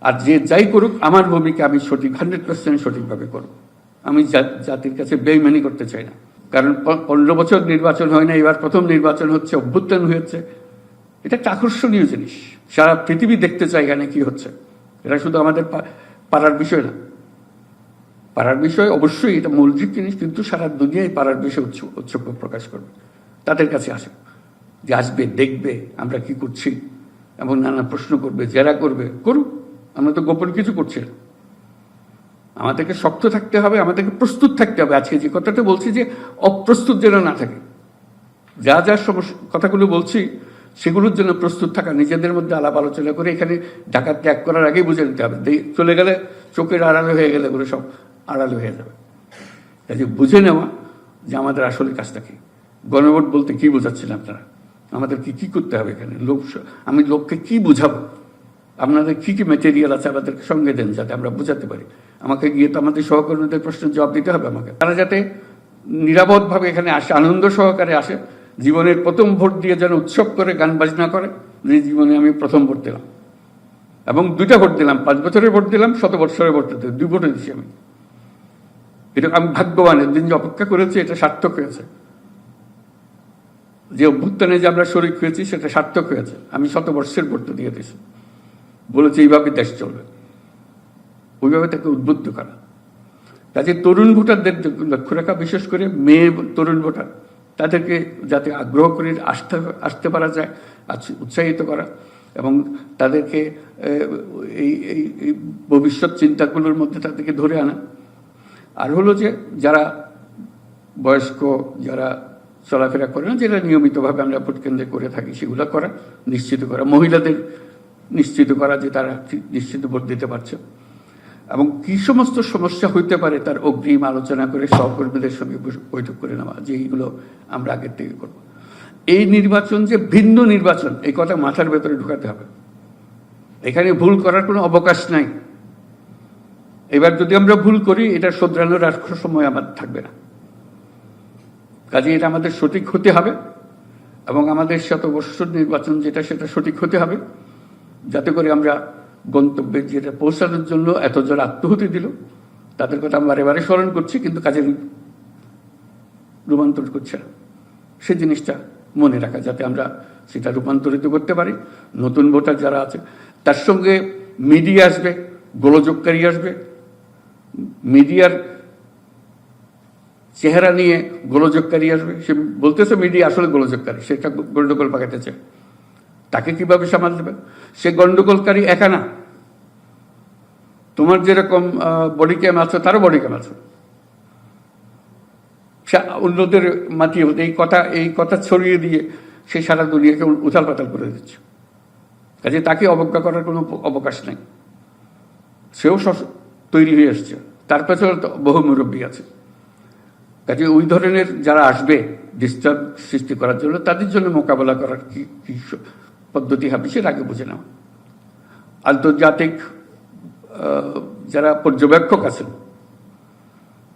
আর যে যাই করুক, আমার ভূমিকা আমি সঠিক, হান্ড্রেড পার্সেন্ট সঠিকভাবে করব। আমি জাতির কাছে বেইমানি করতে চাই না। কারণ পনেরো বছর নির্বাচন হয় না, এবার প্রথম নির্বাচন হচ্ছে, অভ্যুত্থান হয়েছে। এটা একটা আকর্ষণীয় জিনিস। সারা পৃথিবী দেখতে চায় এখানে কি হচ্ছে। এটা শুধু আমাদের পাড়ার বিষয় না। পাড়ার বিষয় অবশ্যই এটা মৌলিক জিনিস, কিন্তু সারা দুনিয়ায় পাড়ার বিষয়ে উৎসব উৎসব প্রকাশ করবে। তাদের কাছে আসে যে আসবে, দেখবে, আমরা কি করছি। এবং নানা প্রশ্ন করবে, জেরা করবে, করুক। আমরা তো গোপন কিছু করছি না। আমাদেরকে শক্ত থাকতে হবে, আমাদেরকে প্রস্তুত থাকতে হবে। আজকে যে কথাটা বলছি যে অপ্রস্তুত যেন না থাকে। যা যা সমস্যা কথাগুলো বলছি, সেগুলোর জন্য প্রস্তুত থাকা, নিজেদের মধ্যে আলাপ আলোচনা করে এখানে ঢাকা ত্যাগ করার আগেই বুঝে নিতে হবে। চলে গেলে চোখের আড়ালে হয়ে গেলে ওগুলো সব আড়ালে হয়ে যাবে। কাজে বুঝে নেওয়া যে আমাদের আসলে কাজটা কি। গণভোট বলতে কি বোঝাচ্ছেন আপনারা? আমাদের কি কি করতে হবে এখানে? লোক আমি লোককে কি বুঝাবো? আপনাদের কী কী মেটেরিয়াল আছে আমাদেরকে সঙ্গে দেন যাতে আমরা বুঝাতে পারি? আমাকে গিয়ে তো আমাদের সহকর্মীদের প্রশ্নের জবাব দিতে হবে আমাকে। তারা যাতে নিরাপদভাবে এখানে আসে, আনন্দ সহকারে আসে, জীবনের প্রথম ভোট দিয়ে যেন উৎসব করে, গান বাজনা করে যে জীবনে আমি প্রথম ভোট দিলাম। এবং দুইটা ভোট দিলাম, পাঁচ বছরের ভোট দিলাম, শত বছরের ভোট দিতে দুই ভোটে দিচ্ছি আমি। এটা আমি ভাগ্যবানের দিন যে অপেক্ষা করেছি, এটা সার্থক হয়েছে। যে অভ্যুত্থানে যে আমরা শরিক হয়েছি, সেটা সার্থক হয়েছে। আমি শত বর্ষের ভোট দিয়ে দিয়েছি। বলেছে, এইভাবে দেশ চলবে। ওইভাবে তাকে উদ্বুদ্ধ করা। কাজে তরুণ ভোটারদের লক্ষ্য রাখা, বিশেষ করে মেয়ে তরুণ ভোটার, তাদেরকে যাতে আগ্রহ করে আসতে আসতে পারা যায় উৎসাহিত করা এবং তাদেরকে এই এই এই ভবিষ্যৎ চিন্তাগুলোর মধ্যে তাদেরকে ধরে আনা। আর হলো যে, যারা বয়স্ক, যারা চলাফেরা করে না যেটা নিয়মিতভাবে আমরা ভোট কেন্দ্রে করে থাকি, সেগুলো করা, নিশ্চিত করা। মহিলাদের নিশ্চিত করা যে তারা নিশ্চিত ভোট দিতে পারছে। এবং কি সমস্ত সমস্যা হইতে পারে তার অগ্রিম আলোচনা করে সহকর্মীদের সঙ্গে বৈঠক করে নেওয়া, যে এইগুলো আমরা আগের থেকে করব। এই নির্বাচন যে ভিন্ন নির্বাচন, এই কথা মাথার ভেতরে ঢুকাতে হবে। এখানে ভুল করার কোনো অবকাশ নাই। এবার যদি আমরা ভুল করি, এটা শোধরানোর আর সময় আমার থাকবে না। কাজে এটা আমাদের সঠিক হতে হবে এবং আমাদের শতবর্ষর নির্বাচন যেটা, সেটা সঠিক হতে হবে। যাতে করে আমরা গন্তব্যে যেটা পৌঁছানোর জন্য এত জন আত্মহতি দিল। তাদের কথা আমরা এবারে স্মরণ করছি, কিন্তু কাজে রূপান্তর করছে না। সে জিনিসটা মনে রাখা, যাতে আমরা সেটা রূপান্তরিত করতে পারি। নতুন ভোটার যারা আছে, তার সঙ্গে মিডিয়া আসবে, গোলযোগকারী আসবে। মিডিয়ার চেহারা নিয়ে গোলযোগকারী আসবে। সে বলতেছে, মিডিয়া আসলে গোলযোগকারী। সেটা গন্ডগোল পাকাতেছে তাকে কীভাবে সামাল দেবে? সে গন্ডগোলকারী একা না। তোমার যেরকম বডি ক্যাম আছে, তারও বডি ক্যাম আছে। অন্যদের মাতিয়ে এই কথা এই কথা ছড়িয়ে দিয়ে সে সারা দুনিয়াকে উথাল পাতাল করে দিচ্ছে। কাজে তাকে অবজ্ঞা করার কোনো অবকাশ নেই। সেও তৈরি হয়ে এসছে। তার পেছনে বহু মুরব্বী আছে। কাজে ওই ধরনের যারা আসবে ডিস্টার্ব সৃষ্টি করার জন্য, তাদের জন্য মোকাবেলা করার কি পদ্ধতি হবে, সেটা আগে বুঝে নেওয়া আন্তর্জাতিক যারা পর্যবেক্ষক আছেন,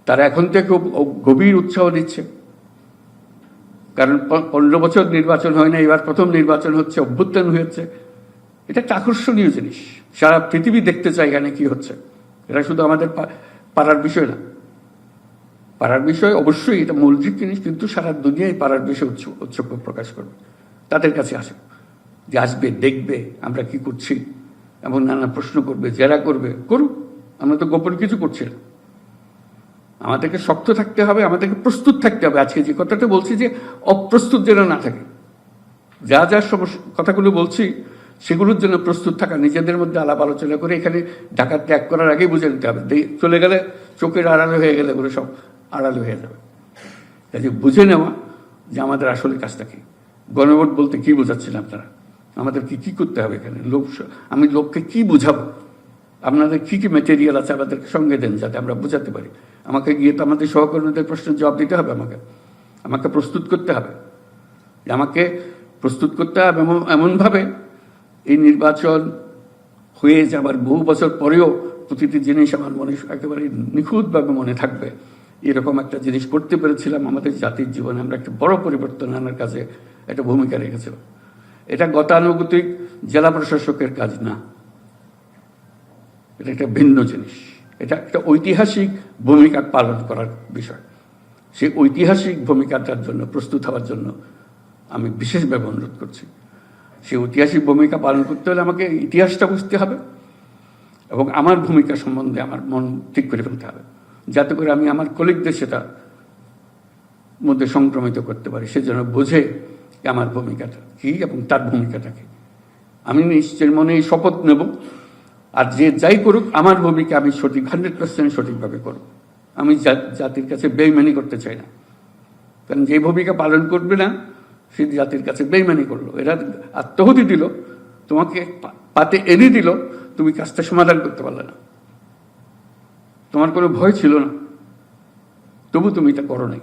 তারা এখন থেকে গভীর উৎসাহ দিচ্ছে। কারণ পনেরো বছর নির্বাচন হয় না, এবার প্রথম নির্বাচন হচ্ছে, অভ্যুত্থান হয়েছে। এটা একটা আকর্ষণীয় জিনিস। সারা পৃথিবী দেখতে চায় এখানে কি হচ্ছে। এটা শুধু আমাদের পাড়ার বিষয় না। পাড়ার বিষয় অবশ্যই এটা মৌলিক জিনিস, কিন্তু সারা দুনিয়ায় পাড়ার বিষয়ে উৎসব প্রকাশ করবে। তাদের কাছে আসে। যে আসবে, দেখবে, আমরা কি করছি? এবং নানা প্রশ্ন করবে, জেরা করবে, করুক, আমরা তো গোপন কিছু করছি না। আমাদেরকে শক্ত থাকতে হবে, আমাদেরকে প্রস্তুত থাকতে হবে। আজকে যে কথাটা বলছি যে অপ্রস্তুত যেন না থাকে। যা যা সমস্যা, কথাগুলো বলছি, সেগুলোর জন্য প্রস্তুত থাকা, নিজেদের মধ্যে আলাপ আলোচনা করে এখানে ঢাকা ত্যাগ করার আগেই বুঝে নিতে হবে। চলে গেলে চোখের আড়ালে হয়ে গেলে ওগুলো সব আড়ালে হয়ে যাবে। কাজে বুঝে নেওয়া যে আমাদের আসলে কাজটা কি। গণভোট বলতে কি বোঝাচ্ছেন আপনারা? আমাদের কি কি করতে হবে এখানে? লোক আমি লোককে কি বুঝাবো? আপনাদের কি কি মেটেরিয়াল আছে আমাদেরকে সঙ্গে দেন যাতে আমরা বুঝাতে পারি? আমাকে গিয়ে তো আমাদের সহকর্মীদের প্রশ্নের জবাব দিতে হবে আমাকে। আমাকে প্রস্তুত করতে হবে। আমাকে প্রস্তুত করতে হবে এমন- এমনভাবে এই নির্বাচন হয়ে যাবার বহু বছর পরেও প্রতিটি জিনিস আমার মনে একেবারে নিখুঁতভাবে মনে থাকবে। এরকম একটা জিনিস করতে পেরেছিলাম আমাদের জাতির জীবনে। আমরা একটা বড় পরিবর্তন আনার কাছে একটা ভূমিকা রেখেছিলাম। এটা গতানুগতিক জেলা প্রশাসকের কাজ না। এটা একটা ভিন্ন জিনিস। এটা একটা ঐতিহাসিক ভূমিকা পালন করার বিষয়। সেই ঐতিহাসিক ভূমিকাটার জন্য, প্রস্তুত হওয়ার জন্য আমি বিশেষভাবে অনুরোধ করছি। সেই ঐতিহাসিক ভূমিকা পালন করতে হলে আমাকে ইতিহাসটা বুঝতে হবে এবং আমার ভূমিকা সম্বন্ধে আমার মন ঠিক করে ফেলতে হবে। যাতে করে আমি আমার কলিগদের সেটা মধ্যে সংক্রমিত করতে পারি। সেজন্য বোঝে আমার ভূমিকাটা, কি এবং তার ভূমিকাটা কি আমি নিশ্চয়ের মনে শপথ নেব, আর যে যাই করুক, আমার ভূমিকা আমি সঠিক, হান্ড্রেড পার্সেন্ট সঠিকভাবে করব। আমি জাতির কাছে বেইমানি করতে চাই না। কারণ যে ভূমিকা পালন করবে না, সে জাতির কাছে বেইমানি করল। এরা আত্মহতি দিল, তোমাকে পাতে এনে দিল, তুমি কাজটা সমাধান করতে পারলে না। তোমার কোনো ভয় ছিল না। তবু তুমি এটা করো নাই।